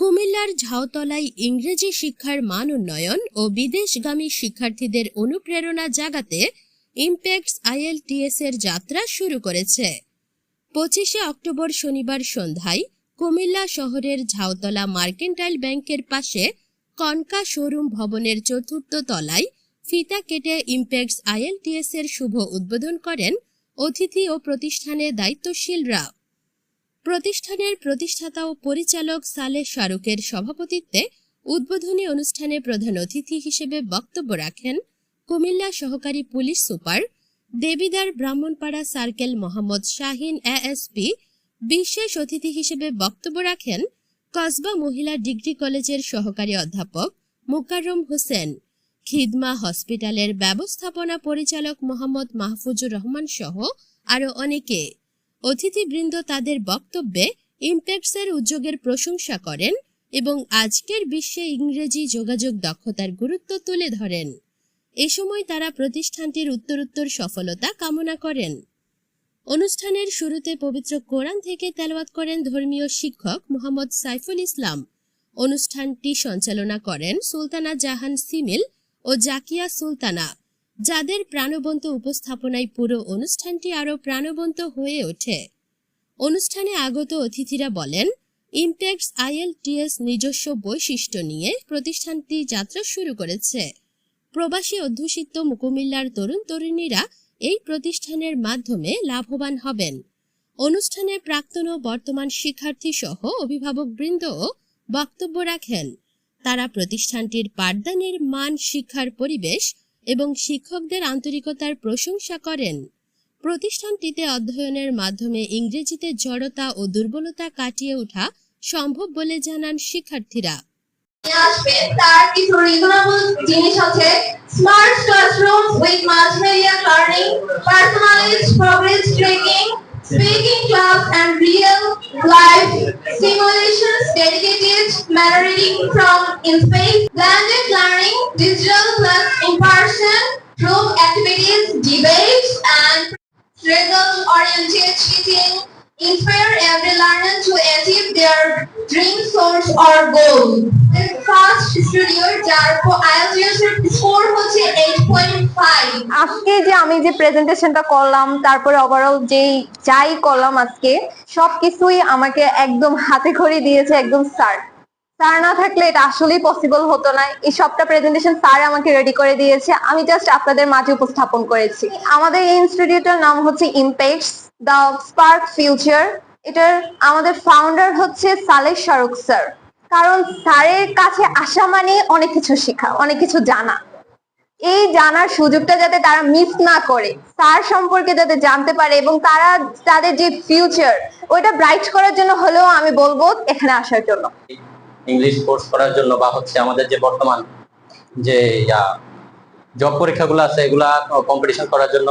কুমিল্লার ঝাউতলায় ইংরেজি শিক্ষার মান উন্নয়ন ও বিদেশগামী শিক্ষার্থীদের অনুপ্রেরণা জাগাতে ইমপ্যাক্টস আইএলটিএস এর যাত্রা শুরু করেছে। পঁচিশে অক্টোবর শনিবার সন্ধ্যায় কুমিল্লা শহরের ঝাউতলা মার্কেন্টাইল ব্যাংকের পাশে কনকা শোরুম ভবনের চতুর্থ তলায় ফিতা কেটে ইমপ্যাক্টস আইএলটিএস এর শুভ উদ্বোধন করেন অতিথি ও প্রতিষ্ঠানের দায়িত্বশীলরা। প্রতিষ্ঠানের প্রতিষ্ঠাতা ও পরিচালক সালে শাহরুখের সভাপতিত্বে উদ্বোধনী অনুষ্ঠানে প্রধান অতিথি হিসেবে বক্তব্য রাখেন কুমিল্লা সহকারী police super Debidwar Brahmanpara circle Mohammad Shahin ASP. বিশেষ অতিথি হিসেবে বক্তব্য রাখেন কসবা মহিলা ডিগ্রি কলেজের সহকারী অধ্যাপক মুকাররম হোসেন। খিদমা হসপিটালের ব্যবস্থাপনা পরিচালক মোহাম্মদ মাহফুজুর রহমান সহ আরও অনেকে। অতিথিবৃন্দ তাদের বক্তব্যে ইমপ্যাক্টসের উদ্যোগের প্রশংসা করেন এবং আজকের বিশ্বে ইংরেজি যোগাযোগ দক্ষতার গুরুত্ব তুলে ধরেন। এ সময় তারা প্রতিষ্ঠানটির উত্তরোত্তর সফলতা কামনা করেন। অনুষ্ঠানের শুরুতে পবিত্র কোরআন থেকে তেলাওয়াত করেন ধর্মীয় শিক্ষক মোহাম্মদ সাইফুল ইসলাম। অনুষ্ঠানটি সঞ্চালনা করেন সুলতানা জাহান সিমিল ও জাকিয়া সুলতানা। যাদের প্রাণবন্ত উপস্থাপনায় পুরো অনুষ্ঠানটি আরও প্রাণবন্ত হয়ে ওঠে। অনুষ্ঠানে আগত অতিথিরা বলেন, ইমপ্যাক্টস আইএলটিএস নিজস্ব বৈশিষ্ট্য নিয়ে প্রতিষ্ঠানটি যাত্রা শুরু করেছে। প্রবাসী অধ্যুষিত কুমিল্লার তরুণ তরুণীরা এই প্রতিষ্ঠানের মাধ্যমে লাভবান হবেন। অনুষ্ঠানে প্রাক্তন ও বর্তমান শিক্ষার্থী সহ অভিভাবক বৃন্দ বক্তব্য রাখেন। তারা প্রতিষ্ঠানটির পাঠদানের মান, শিক্ষার পরিবেশ এবং শিক্ষকদের আন্তরিকতার প্রশংসা করেন। প্রতিষ্ঠানটিতে অধ্যয়নের মাধ্যমে ইংরেজিতে জড়তা ও দুর্বলতা কাটিয়ে ওঠা সম্ভব বলে জানান শিক্ষার্থীরা। তার কিছু রিজনেবল জিনিস আছে। Smart classroom with multimedia learning personalised progress tracking Speaking class and real life simulations dedicated matter reading from in space blended learning digital plus in person group activities debates and result oriented teaching inspire every learner to achieve their dream source or goal. The first studio যার IELTS এর score হচ্ছে 8.5 আজকে যে আমি যে প্রেজেন্টেশনটা করলাম, তারপরে ওভারঅল যেই, যাই করলাম আজকে, সবকিছুই আমাকে একদম হাতে খড়ি দিয়েছে একদম স্যার। স্যার না থাকলে এটা আসলেই পসিবল হতো না। এই সবটা প্রেজেন্টেশন স্যার আমাকে রেডি করে দিয়েছে। আমি জাস্ট আপনাদের মাঝে উপস্থাপন করেছি। আমাদের এই ইনস্টিটিউটের নাম হচ্ছে ইমপ্যাক্টস দ্য স্পার্ক ফিউচার এটার আমাদের ফাউন্ডার হচ্ছে সালেহ শাহরুখ স্যার। কারণ স্যারের কাছে আসা মানে অনেক কিছু শেখা, অনেক কিছু জানা। এই জানার সুযোগটা যাতে তারা মিস না করে, তার সম্পর্কে যাতে জানতে পারে এবং তারা তাদের যে ফিউচার ওইটা ব্রাইট করার জন্য হলেও আমি বলব এখানে আসার জন্য। ইংলিশ কোর্স করার জন্য বা হচ্ছে আমাদের যে বর্তমান যে জব পরীক্ষাগুলো আছে, এগুলা কম্পিটিশন করার জন্য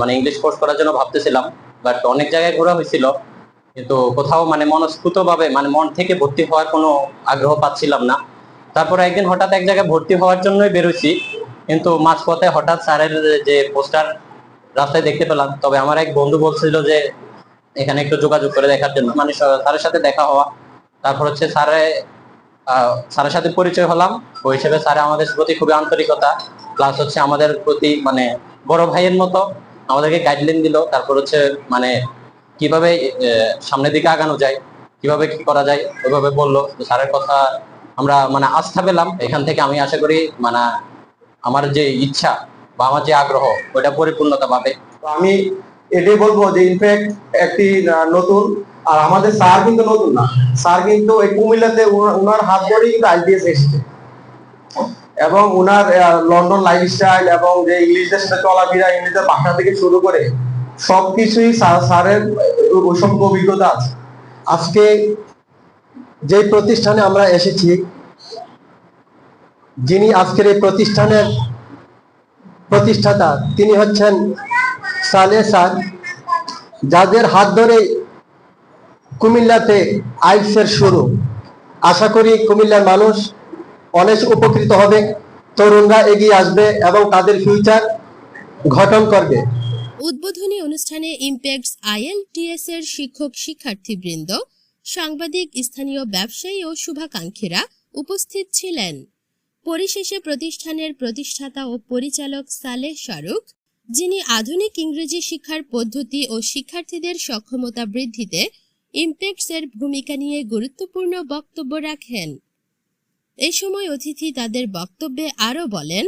মানে ইংলিশ কোর্স করার জন্য ভাবতেছিলাম বাট অনেক জায়গায় ঘোরা হয়েছিল। কিন্তু কোথাও মানে মনস্ফূত ভাবে মানে মন থেকে ভর্তি হওয়ার কোনো আগ্রহ পাচ্ছিলাম না। তারপর একদিন হঠাৎ এক জায়গায় ভর্তি হওয়ার জন্যই বেরোছি কিন্তু মাঝপথে হঠাৎ স্যারের যে পোস্টার রাস্তায় দেখতে পেলাম, তবে আমার এক বন্ধু বলছিল যে এখানে একটু যোগাযোগ করে দেখার জন্য। মানে স্যারের সাথে দেখা হওয়া। তারপর হচ্ছে স্যারে স্যারের সাথে পরিচয় হলাম। ওই হিসেবে স্যার আমাদের প্রতি খুবই আন্তরিকতা। প্লাস হচ্ছে আমাদের প্রতি মানে বড় ভাইয়ের মতো আমাদেরকে গাইডলাইন দিল। তারপর হচ্ছে মানে কীভাবে সামনের দিকে আগানো যায়, কীভাবে কি করা যায়, ওইভাবে বলল। স্যারের কথা আমরা মানে আস্থা পেলাম। এখান থেকে আমি আশা করি মানে আমার যে ইচ্ছা বা আমার যে আগ্রহ ওইটা পরিপূর্ণতা পাবে তো আমি এটাই বলব যে ইনফ্যাক্ট একটি নতুন আর আমাদের স্যার কিন্তু নতুন না। স্যার কিন্তু এই কুমিল্লাতে উনার হাত ধরেই কিন্তু আইপিএস এসেছে। এবং উনার আহ, লন্ডন লাইফস্টাইল এবং যে ইংলিশদের সাথে চলাফেরা ইংলিশের ভাষা থেকে শুরু করে সবকিছুই স্যার স্যারের ওইসব অভিজ্ঞতা আছে। আজকে যে প্রতিষ্ঠানে আমরা এসেছি যিনি আজকের এই প্রতিষ্ঠানের প্রতিষ্ঠাতা, তিনি হচ্ছেন সালে স্যার যাদের হাত ধরে কুমিল্লাতে আইলসের শুরু। আশা করি কুমিল্লার মানুষ অনেক উপকৃত হবে, তরুণরা এগিয়ে আসবে এবং তাদের ফিউচার গঠন করবে। উদ্বোধনী অনুষ্ঠানে ইমপ্যাক্টস আইএলটিএস এর শিক্ষক শিক্ষার্থীবৃন্দ, সাংবাদিক, স্থানীয় ব্যবসায়ী ও শুভাকাঙ্ক্ষীরা উপস্থিত ছিলেন। পরিশেষে প্রতিষ্ঠানের প্রতিষ্ঠাতা ও পরিচালক সালেহ শাহরুখ, যিনি আধুনিক ইংরেজি শিক্ষার পদ্ধতি ও শিক্ষার্থীদের সক্ষমতা বৃদ্ধিতে ইমপ্যাক্টস এর ভূমিকা নিয়ে গুরুত্বপূর্ণ বক্তব্য রাখেন। এই সময় অতিথি তাদের বক্তব্যে আরও বলেন,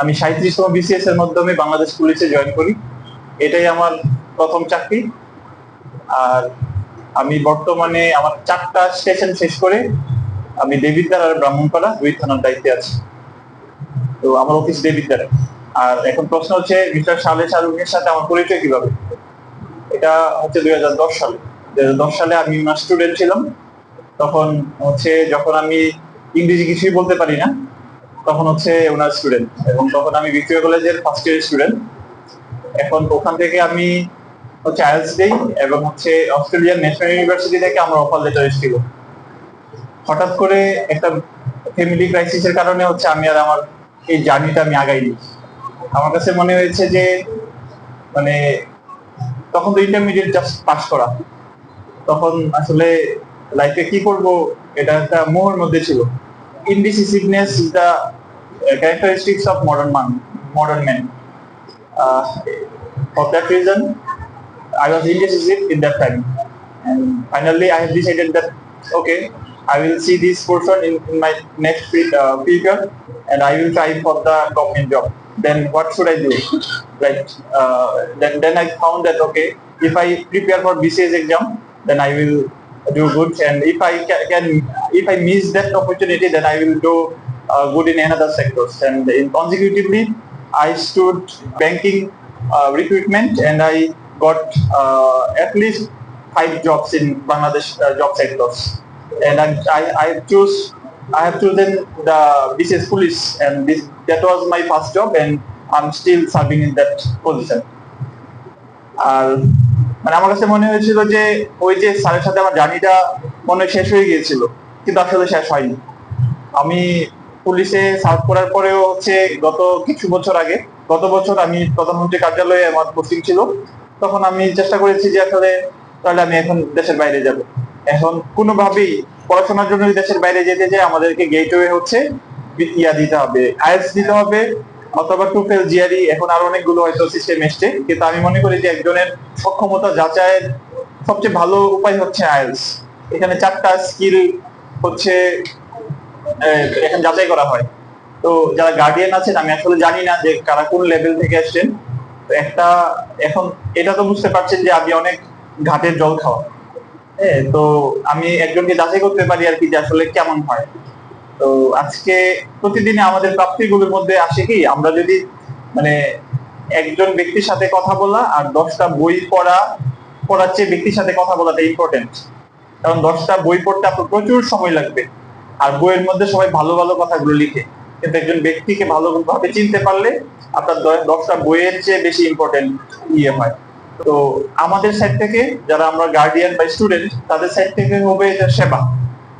আমি সাঁত্রিশতম বিসিএস এর মাধ্যমে বাংলাদেশ পুলিশে জয়েন করি। এটাই আমার প্রথম চাকরি। আর আমি বর্তমানে আমার চারটা সেশন শেষ করে আমি দেবিদ্বার আর ব্রাহ্মণপাড়া দুই থানার দায়িত্বে আছি। তো আমার অফিস দেবিদ্বারে আর এখন প্রশ্ন হচ্ছে, মিস্টার সালে শাহরুখের সাথে আমার পরিচয় কীভাবে? এটা হচ্ছে দুই হাজার দশ সালে। দুই হাজার দশ সালে আমি আমার স্টুডেন্ট ছিলাম। তখন হচ্ছে যখন আমি ইংরেজি কিছুই বলতে পারি না, তখন হচ্ছে ওনার স্টুডেন্ট এবং তখন আমি ভিক্টোরিয়া কলেজের ফার্স্ট ইয়ার স্টুডেন্ট এখন ওখান থেকে আমি হচ্ছে আইএলস এবং হচ্ছে অস্ট্রেলিয়ান ন্যাশনাল ইউনিভার্সিটি থেকে আমার অফার লেটার এসেছিল। হঠাৎ করে একটা ফ্যামিলি ক্রাইসিস এর কারণে হচ্ছে আমি আর আমার এই জার্নিটা আমি আগাইনি। আমার কাছে মনে হয়েছে যে মানে তখন তো ইন্টারমিডিয়েট জাস্ট পাস করা। তখন আসলে লাইফে কি করব, এটা একটা মোহর মধ্যে ছিল। Indecisiveness the characteristics of modern man modern man for that reason I was indecisive in that time finally I have decided that okay I will see this person in, in my next uh, future, and I will try for the government job. Then what should I do? Like uh, then then I found that okay, if I prepare for BCS exam, then I will do good and if i ca- can if i miss that opportunity then i will do uh, good in another sectors and in consecutively i stood banking uh, recruitment and i got uh, at least five jobs in bangladesh uh, job sectors and I, I i choose i have chosen the bcs police and this that was my first job and i'm still serving in that position. আর মানে আমার কাছে মনে হয়েছিল যে ওই যে স্যারের সাথে আমার জার্নিটা মনে শেষ হয়ে গিয়েছিল কিন্তু আসলে শেষ হয়নি। আমি পুলিশে সার্ভ করার পরেও হচ্ছে গত কিছু বছর আগে গত বছর আমি প্রধানমন্ত্রী কার্যালয়ে আমার পোস্টিং ছিল তখন আমি চেষ্টা করেছি যে আসলে তাহলে আমি এখন দেশের বাইরে যাব। এখন কোনোভাবেই পড়াশোনার জন্য দেশের বাইরে যেতে চাই আমাদেরকে গেটওয়ে হচ্ছে ইয়া দিতে হবে আইএলস দিতে হবে, অথবা টু টুফেল জিআরই এখন আরও অনেকগুলো হয়তো সিস্টেম এসছে। কিন্তু আমি মনে করি যে একজনের সক্ষমতা যাচাইয়ের সবচেয়ে ভালো উপায় হচ্ছে আইএলস এখানে চারটা স্কিল হচ্ছে এখানে যাচাই করা হয়। তো যারা গার্ডিয়ান আছেন, আমি আসলে জানি না যে কারা কোন লেভেল থেকে আসছেন। একটা, এখন এটা তো বুঝতে পারছেন যে আমি অনেক ঘাটের জল খাওয়া। হ্যাঁ তো আমি একজনকে যাচাই করতে পারি আর কি যে আসলে কেমন হয়। তো আজকে প্রতিদিনে আমাদের প্রাপ্তিগুলোর মধ্যে আসে কি, আমরা যদি মানে একজন ব্যক্তির সাথে কথা বলা আর দশটা বই পড়া, পড়ার চেয়ে ব্যক্তির সাথে কথা বলাটা ইম্পর্টেন্ট কারণ দশটা বই পড়তে আপনার প্রচুর সময় লাগবে। আর বইয়ের মধ্যে সবাই ভালো ভালো কথাগুলো লিখে। কিন্তু একজন ব্যক্তিকে ভালোভাবে চিনতে পারলে আপনার দশটা বইয়ের চেয়ে বেশি ইম্পর্টেন্ট ইয়ে হয়। তো আমাদের সাইড থেকে যারা আমরা গার্ডিয়ান বা স্টুডেন্ট তাদের সাইড থেকে হবে এটা সেবা।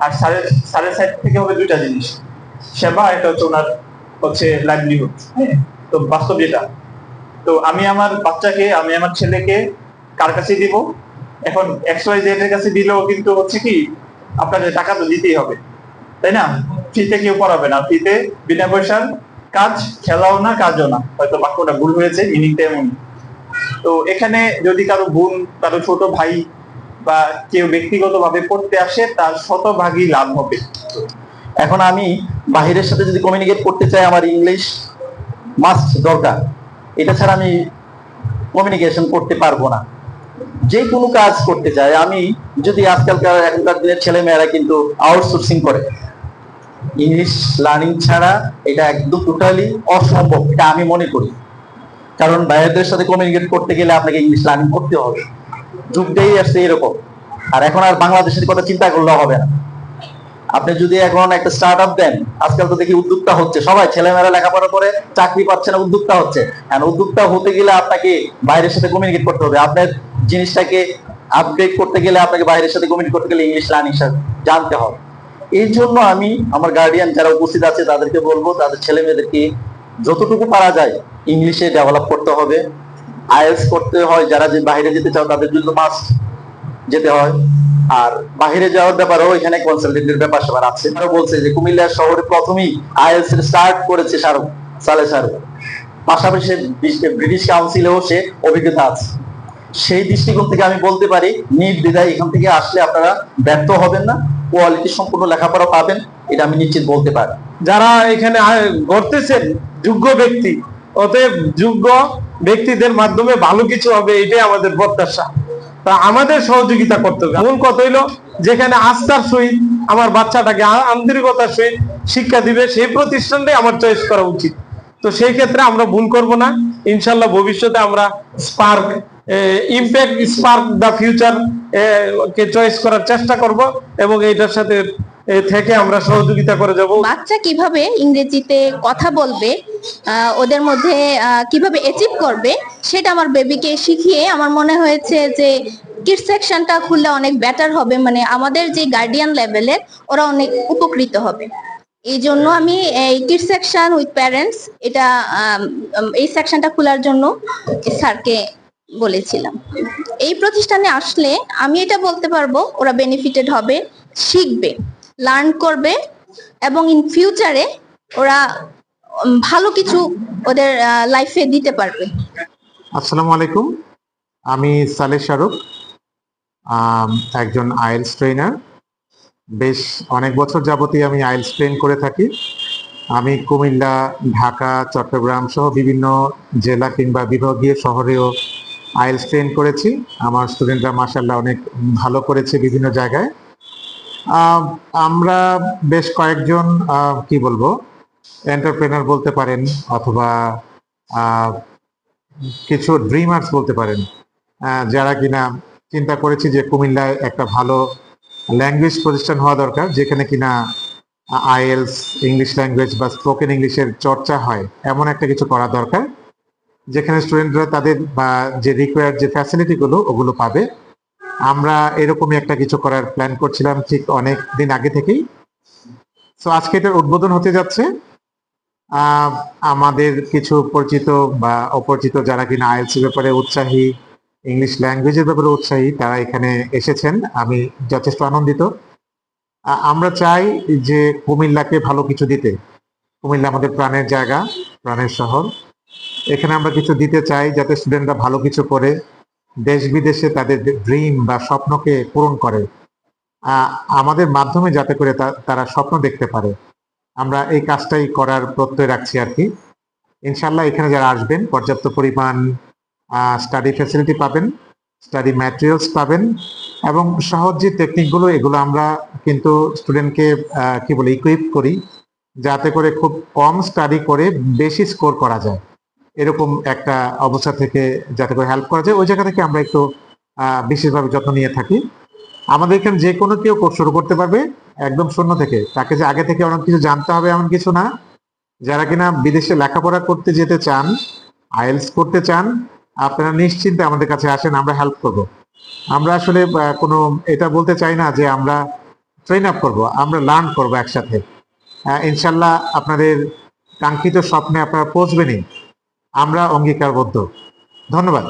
আর স্যারের স্যারের সাইড থেকে হবে দুইটা জিনিস। সেবা, এটা হচ্ছে ওনার হচ্ছে লাইভলিহুড হ্যাঁ? তো বাস্তব যেটা। তো আমি আমার বাচ্চাকে, আমি আমার ছেলেকে কার কাছে দিব? এখন এক্স ওয়াই জেড এর কাছে দিলেও কিন্তু হচ্ছে কি, আপনাদের টাকা তো দিতেই হবে। তাই না? ফ্রিতে কেউ পড়াবে না। ফ্রিতে বিনা পয়সার কাজ, খেলাও না, কাজও না। হয়তো বাক্যটা ভুল হয়েছে মিনিংটা এমন তো এখানে যদি কারও বোন, কারও ছোট ভাই বা কেউ ব্যক্তিগতভাবে পড়তে আসে, তার শতভাগই লাভ হবে। এখন আমি বাহিরের সাথে যদি কমিউনিকেট করতে চাই, আমার ইংলিশ মাস্ট দরকার। এটা ছাড়া আমি কমিউনিকেশন করতে পারব না। যে কোনো কাজ করতে চাই আমি যদি আজকালকার এখনকার দিনের ছেলে মেয়েরা কিন্তু আউটসোর্সিং করে। ইংলিশ লার্নিং ছাড়া এটা একদম টোটালি অসম্ভব, এটা আমি মনে করি। কারণ বাইরেদের সাথে কমিউনিকেট করতে গেলে আপনাকে ইংলিশ লার্নিং করতে হবে। যুগটাই আসছে এরকম। আর এখন আর বাংলাদেশের কথা চিন্তা করলে হবে না। আপনি যদি এখন একটা স্টার্ট আপ দেন, আজকাল তো দেখি উদ্যোক্তা হচ্ছে। সবাই ছেলেমেয়েরা লেখাপড়া করে, চাকরি পাচ্ছে না, উদ্যোক্তা হচ্ছে। আর উদ্যোক্তা হতে গেলে আপনাকে বাইরের সাথে কমিউনিকেট করতে হবে। আপনার জিনিসটাকে আপডেট করতে গেলে আপনাকে বাইরের সাথে কমিউনিকেট করতে গেলে ইংলিশ লার্নিং জানতে হবে। এই জন্য আমি, আমার গার্ডিয়ান যারা উপস্থিত আছে, তাদেরকে বলব, তাদের ছেলে মেয়েদেরকে যতটুকু পারা যায় ইংলিশে ডেভেলপ করতে হবে। আইএলস করতে হয়, যারা যে বাইরে যেতে চাও, তাদের জন্য মাস্ট যেতে হয়। আর বাইরে যাওয়ার ব্যাপারেও এখানে কনসালটেন্টের ব্যাপার স্যাপার আছে। আরও বলছে যে, কুমিল্লা শহরে প্রথমেই আইএলস স্টার্ট করেছে শাহরুখ, সালে শাহরুখ। পাশাপাশি ব্রিটিশ কাউন্সিলেও সে অভিজ্ঞতা আছে। সেই দৃষ্টিকোণ থেকে আমি বলতে পারি নির্দ্বিধায় এখান থেকে আসলে আপনারা ব্যর্থ হবেন না। কোয়ালিটি সম্পূর্ণ লেখাপড়া পাবেন, এটা আমি নিশ্চিত বলতে পারি। যারা এখানে গড়তেছেন যোগ্য ব্যক্তি, অতএব যোগ্য ব্যক্তিদের মাধ্যমে ভালো কিছু হবে, এটাই আমাদের প্রত্যাশা। তা আমাদের সহযোগিতা করতে হবে। মূল কথা হইল, যেখানে আস্থার সহিত আমার বাচ্চাটাকে আন্তরিকতার সহিত শিক্ষা দিবে, সেই প্রতিষ্ঠানটাই আমার চয়েস করা উচিত। তো সেই ক্ষেত্রে আমরা ভুল করব না। ইনশাল্লাহ ভবিষ্যতে আমরা spark impact, spark the future K choice করার চেষ্টা করব এবং এটার সাথে থেকে আমরা সহযোগিতা করে যাব। বাচ্চা কীভাবে ইংরেজিতে কথা বলবে ওদের মধ্যে কীভাবে অ্যাচিভ করবে, সেটা আমার বেবিকে শিখিয়ে আমার মনে হয়েছে যে কিড সেকশনটা খুললে অনেক বেটার হবে। মানে আমাদের যে গার্ডিয়ান লেভেলের ওরা অনেক উপকৃত হবে। এই জন্য আমি এই কিড সেকশন উইথ প্যারেন্টস এটা এই সেকশনটা খোলার জন্য স্যারকে বলেছিলাম। এই প্রতিষ্ঠানে আসলে আমি এটা বলতে পারব, ওরা বেনিফিটেড হবে, শিখবে। লার্ন করবে এবং ইন ফিউচারে ওরা ভালো কিছু ওদের লাইফে দিতে পারবে। আসসালামু আলাইকুম। আমি সালে শাহরুখ একজন আইএলস ট্রেনার বেশ অনেক বছর যাবতীয় আমি আইএলস ট্রেন করে থাকি। আমি কুমিল্লা, ঢাকা, চট্টগ্রাম সহ বিভিন্ন জেলা কিংবা বিভাগীয় শহরেও আইএলস ট্রেন করেছি। আমার স্টুডেন্টরা মাসাল্লাহ অনেক ভালো করেছে বিভিন্ন জায়গায়। আমরা বেশ কয়েকজন কি বলব এন্টারপ্রেনার বলতে পারেন অথবা কিছু ড্রিমার্স বলতে পারেন যারা কিনা চিন্তা করেছি যে কুমিল্লায় একটা ভালো ল্যাঙ্গুয়েজ প্রতিষ্ঠান হওয়া দরকার, যেখানে কিনা আইএলস ইংলিশ ল্যাঙ্গুয়েজ বা স্পোকেন ইংলিশের চর্চা হয়, এমন একটা কিছু করা দরকার, যেখানে স্টুডেন্টরা তাদের বা যে রিকোয়ার্ড যে ফ্যাসিলিটিগুলো ওগুলো পাবে। আমরা এরকমই একটা কিছু করার প্ল্যান করছিলাম ঠিক অনেক দিন আগে থেকেই। তো আজকে এটার উদ্বোধন হতে যাচ্ছে। আমাদের কিছু পরিচিত বা অপরিচিত যারা কিনা আইএলস ব্যাপারে উৎসাহী ইংলিশ ল্যাঙ্গুয়েজের ব্যাপারে উৎসাহী, তারা এখানে এসেছেন। আমি যথেষ্ট আনন্দিত। আমরা চাই যে কুমিল্লাকে ভালো কিছু দিতে। কুমিল্লা আমাদের প্রাণের জায়গা, প্রাণের শহর। এখানে আমরা কিছু দিতে চাই যাতে স্টুডেন্টরা ভালো কিছু করে। দেশ বিদেশে তাদের ড্রিম বা স্বপ্নকে পূরণ করে। আমাদের মাধ্যমে যাতে করে তারা স্বপ্ন দেখতে পারে। আমরা এই কাজটাই করার প্রত্যয় রাখছি আর কি। ইনশাল্লাহ এখানে যারা আসবেন, পর্যাপ্ত পরিমাণ স্টাডি ফ্যাসিলিটি পাবেন স্টাডি ম্যাটেরিয়ালস পাবেন এবং সহজ যে টেকনিকগুলো এগুলো আমরা কিন্তু স্টুডেন্টকে কি বলে ইকুইপ করি। যাতে করে খুব কম স্টাডি করে বেশি স্কোর করা যায়। এরকম একটা অবস্থা থেকে যাতে করে হেল্প করা যায়। ওই জায়গা থেকে আমরা একটু বিশেষভাবে যত্ন নিয়ে থাকি। আমাদের এখানে যে কোনো কেউ কোর্স শুরু করতে পারবে একদম শূন্য থেকে। তাকে যে আগে থেকে অনেক কিছু জানতে হবে এমন কিছু না। যারা কিনা বিদেশে লেখাপড়া করতে যেতে চান আইএলস করতে চান, আপনারা নিশ্চিন্তে আমাদের কাছে আসেন, আমরা হেল্প করব। আমরা আসলে কোনো, এটা বলতে চাই না যে আমরা ট্রেন আপ করব, আমরা লার্ন করব একসাথে। ইনশাল্লাহ আপনাদের কাঙ্ক্ষিত স্বপ্নে আপনারা পৌঁছবেনই। আমরা অঙ্গীকারবদ্ধ। ধন্যবাদ।